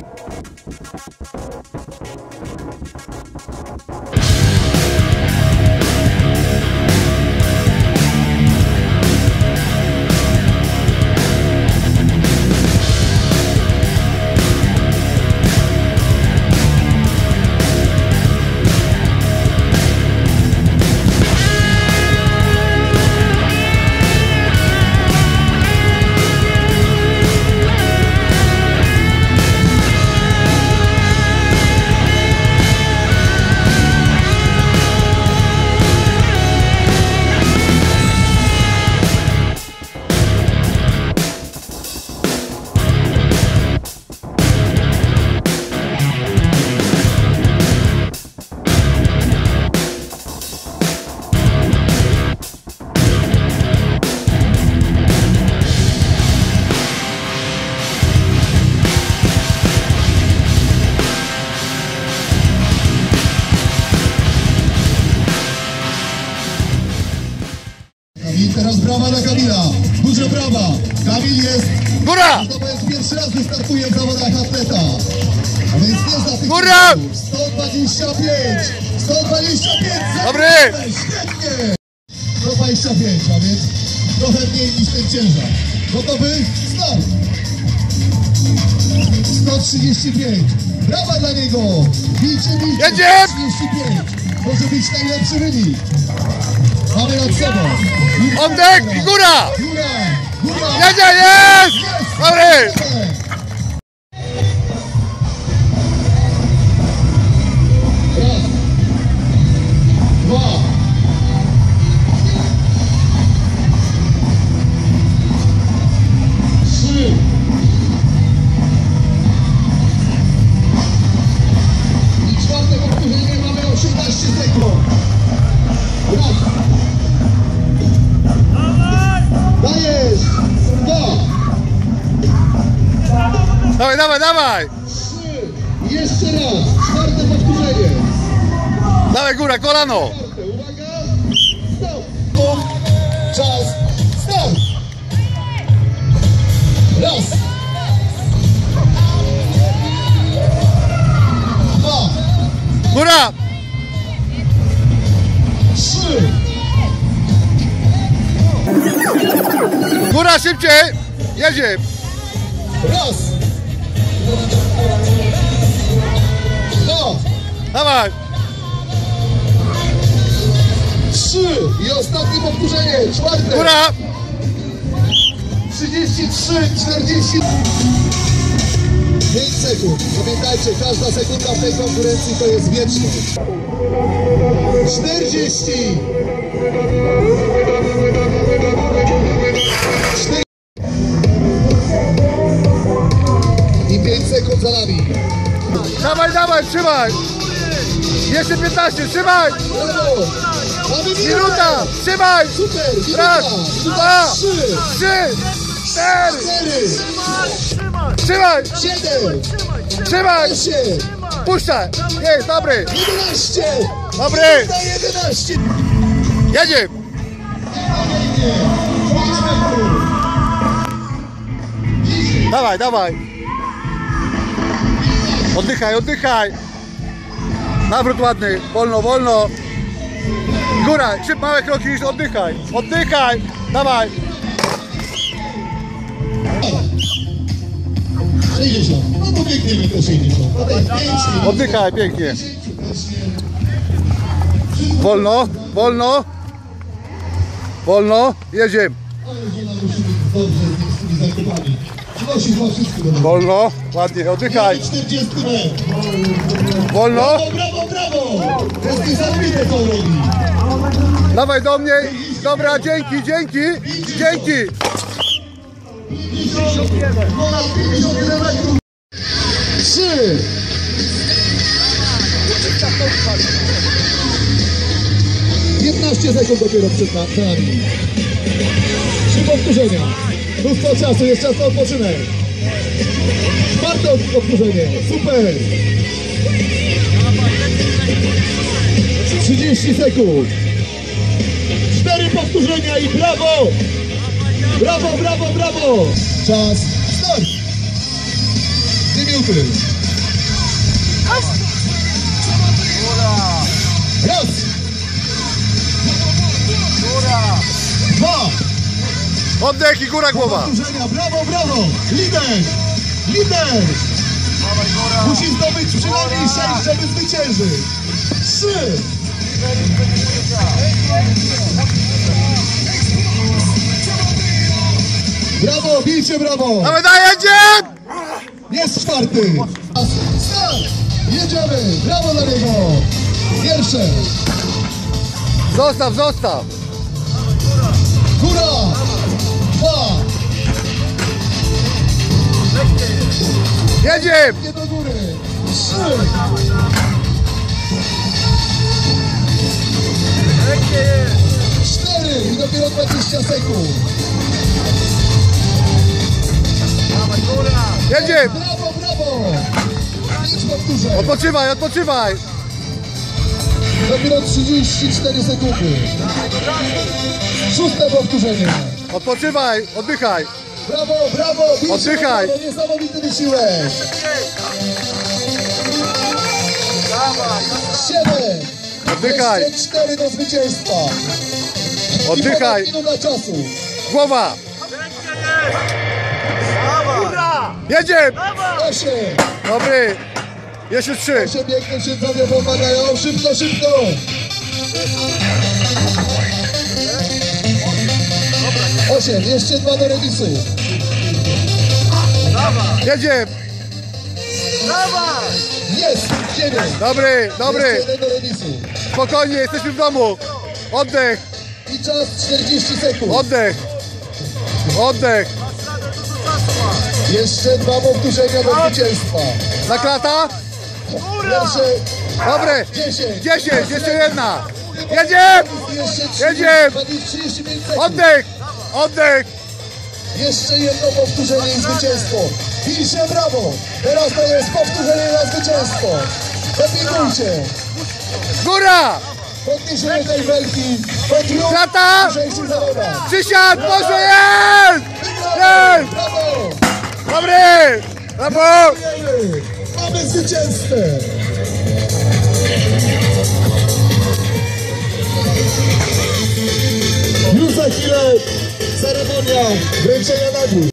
you brawa. Kamil jest... Góra! To jest pierwszy raz wystartuje w zawodach atleta. A więc zna tych Góra! numerów. 125! 125! Dobry! Świetnie! 125, a więc trochę mniej niż ten ciężar. Gotowy? Start! 135. Brawa dla niego! Bijcie! Jedzie! 135. Może być najlepszy wynik. Mamy nad sobą. Oddech i góra! Góra! Góra! Jedzie, jest! Dobry! Dawaj, dawaj, dawaj! Trzy. Jeszcze raz. Czwarte powtórzenie. Dawaj góra, kolano! Uwaga! Stop! Czas! Start! Raz! Dwa! Góra! Trzy! Góra szybciej! Jedzie! Raz! Dwa! Dawaj! Trzy! I ostatnie powtórzenie! Czwarte! Góra! 33, 40 5 sekund. Pamiętajcie, każda sekunda w tej konkurencji to jest wieczność. 40 za nami. Dawaj, dawaj, trzymaj! Jeszcze 15, trzymaj! Minuta! Trzymaj! Super! Raz, dwa, trzy, cztery! Trzymaj! siedem, Trzymaj! Puszczaj! Jest, dobry! jedenaście, Dobry! na jedenaście. Jedzie! Dawaj, dawaj! Oddychaj, oddychaj! Nawrót ładny, wolno, wolno! Góra, szyb małe kroki, oddychaj! Oddychaj! Dawaj! 60. No to biegniemy te 60. Tutaj 5 Oddychaj, pięknie! Wolno, wolno! Wolno, jedziemy! Przynosi. Wolno, ładnie, oddychaj! 40 metrów. Wolno! Brawo, brawo, brawo! To jest niesamowite co on robi. Dawaj do mnie! Dobra, dzięki, dzięki! Dzięki! Ponad 51 metrów. 3 15 sekund dopiero przed nami. Trzy powtórzenia. Mnóstwo czasu, jest czas na odpoczynek. Czwarte powtórzenie. Super. 30 sekund. Cztery powtórzenia i brawo! Brawo, brawo, brawo! Czas, start! minuty. Raz. Oddech i góra głowa. Brawo, brawo. Lider. Lider. Musi zdobyć przynajmniej sześć, żeby zwyciężyć. Trzy. Brawo, bijcie brawo. Dawaj, daj, jedzie! Jest czwarty. Start. Jedziemy. Brawo dla niego. Pierwsze. Zostaw, zostaw. Góra. Jedzie! Nie do góry. Trzy. Cztery. I dopiero 20 sekund. Jedzie! Brawo, brawo. Pięć powtórzeń. Odpoczywaj, odpoczywaj. Dopiero 34 sekundy. Szóste powtórzenie. Odpoczywaj, oddychaj. Brawo, brawo. Oddychaj. Niesamowity wysiłek. Siedem. Oddychaj. Jeszcze cztery do zwycięstwa. Oddychaj. Minuta czasu. Głowa. Jedzie! Osiem. Dobry. Jeszcze trzy. Osiem piękne siedzowie pomagają. Szybko, szybko. Jeszcze dwa do remisu. Jedzie! Jest. Dziewięć. Dobry, dobry. Jeszcze jeden do remisu. Spokojnie, jesteśmy w domu. Oddech, I czas 40 sekund. oddech. Oddech. Jeszcze dwa powtórzenia do zwycięstwa. Na klata? Pierwsze Dobre. 10. 10, jeszcze jedna. Jedzie! Jeszcze 30, Jedzie. 35 sekund. Oddech! Oddech! Jeszcze jedno powtórzenie i zwycięstwo. Pisze brawo. Teraz to jest powtórzenie na zwycięstwo. Dopingujcie. Góra! Podniesienie tej belki. Zawodach. Przysiad! Może jest! Jest! Brawo. Dobry! Brawo! Mamy zwycięzcę. Za chwilę ceremonia wręczenia nagród.